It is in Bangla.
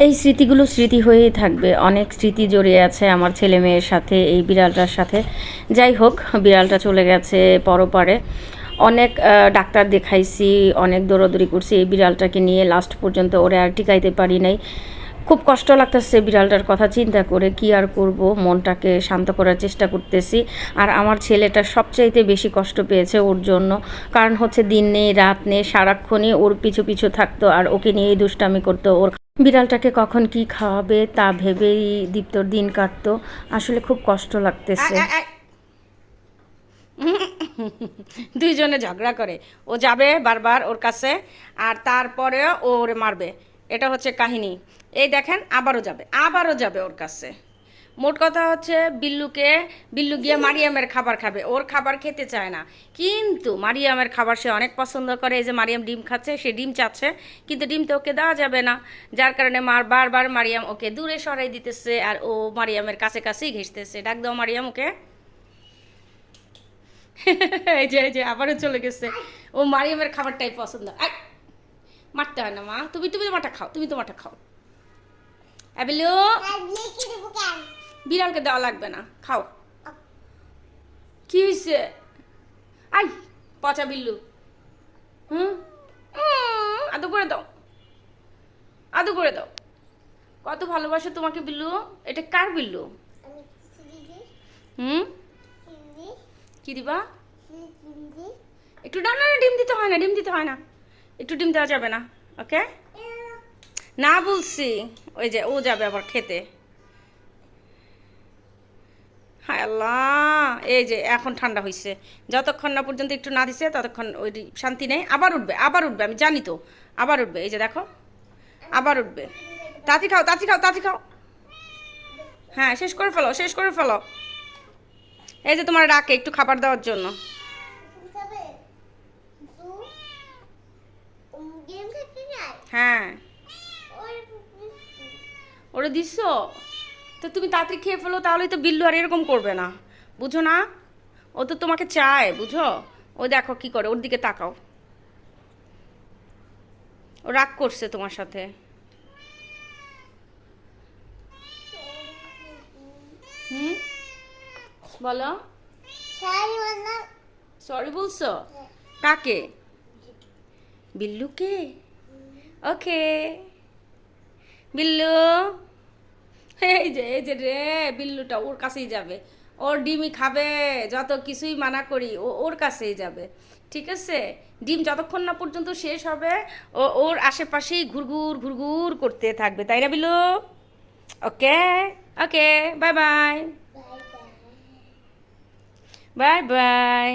এই স্মৃতিগুলো স্মৃতি হয়েই থাকবে। অনেক স্মৃতি জড়িয়ে আছে আমার ছেলে মেয়ের সাথে, এই বিড়ালটার সাথে। যাই হোক, বিড়ালটা চলে গেছে পরপারে। অনেক ডাক্তার দেখাইছি, অনেক দৌড়াদৌড়ি করছি। এই বিড়ালটাকে নিয়ে লাস্ট পর্যন্ত ওরে আর টিকাইতে পারি নাই। খুব কষ্ট লাগতেছে বিড়ালটার কথা চিন্তা করে কি আর করব? মনটাকে শান্ত করার চেষ্টা করতেছি। আর আমার ছেলেটা সবচাইতে বেশি কষ্ট পেয়েছে ওর জন্য। কারণ হচ্ছে দিন নেই, রাত নেই, সারাক্ষণই ওর পিছু পিছু থাকতো আর ওকে নিয়েই দুষ্টামি করতো। ওর বিড়ালটাকে কখন কি খাওয়াবে তা ভেবেই দীপ্তর দিন কাটত। আসলে খুব কষ্ট লাগতেছে। দুইজনে ঝগড়া করে। ও যাবে বারবার ওর কাছে আর তারপরে ও ওরে মারবে। এটা হচ্ছে কাহিনী। এই দেখেন, আবারও যাবে আবারও যাবে ওর কাছে। মোট কথা হচ্ছে বিল্লুকে, বিল্লু গিয়ে মারিয়ামের খাবার খাবে। ওর খাবার খেতে চায় না। কিন্তু মারিয়ামের খাবার সে অনেক পছন্দ করে। এই যে মারিয়াম ডিম খাচ্ছে, সে ডিম চাচ্ছে, কিন্তু ডিম তো ওকে দেওয়া যাবে না। যার কারণে মার বারবার মারিয়াম ওকে দূরে সরাই দিতেছে আর ও মারিয়ামের কাছে কাছেই ঘেসতেছে ডাক দাও মারিয়াম ওকে। এই যে এই যে, আবারও চলে গেছে। ও মারিয়ামের খাবারটাই পছন্দ। মারতে হয় না মা। তুমি তুমি তোমারটা খাও, তুমি তোমারটা খাও। অ্যাবিলু বিড়ালকে দেওয়া লাগবে না খাও। কি হয়েছে আই পচা বিল্লু। হুম? আদু করে দাও। আদু করে দাও। কত ভালোবাসে তোমাকে বিল্লু? এটা কার বিল্লু? হুম? কি দিবা? একটু না না, ডিম দিতে হয় না ডিম দিতে হয় না। একটু ডিম দেওয়া যাবে না ওকে? না বলছি ওই যে ও যাবে আবার খেতে। হায় এই যে এখন ঠান্ডা হয়েছে যতক্ষণ না পর্যন্ত একটু না দিছে, ততক্ষণ ওই শান্তি নেই। আবার উঠবে আবার উঠবে, আমি জানি তো। আবার উঠবে, এই যে দেখো, আবার উঠবে। তাঁতি খাও তাঁতি খাও তাঁতি খাও। হ্যাঁ শেষ করে ফেলো, শেষ করে ফেলো। এই যে তোমার ডাকে একটু খাবার দেওয়ার জন্য। হ্যাঁ। ওরে দিস তো তুমি তাড়াতাড়ি খেয়ে ফেলো তাহলে তো বিল্লু আর এরকম করবে না। বুঝো না? ও তো তোমাকে চায় বুঝো? ও দেখো কি করে ওর দিকে তাকাও। ও রাগ করছে তোমার সাথে। হুম? বলো। সরি বলছো? কাকে? বিল্লুকে? ওকে। বিল্লু? এই যে এই যে রে বিল্লুটা ওর কাছেই যাবে। ওর ডিমই খাবে যত কিছুই মানা করি ও ওর কাছেই যাবে। ঠিক আছে? ডিম যতক্ষণ না পর্যন্ত শেষ হবে ও ওর আশেপাশেই ঘুরঘুর ঘুরঘুর করতে থাকবে। তাই না Billu? Okay? Okay bye bye. Bye bye.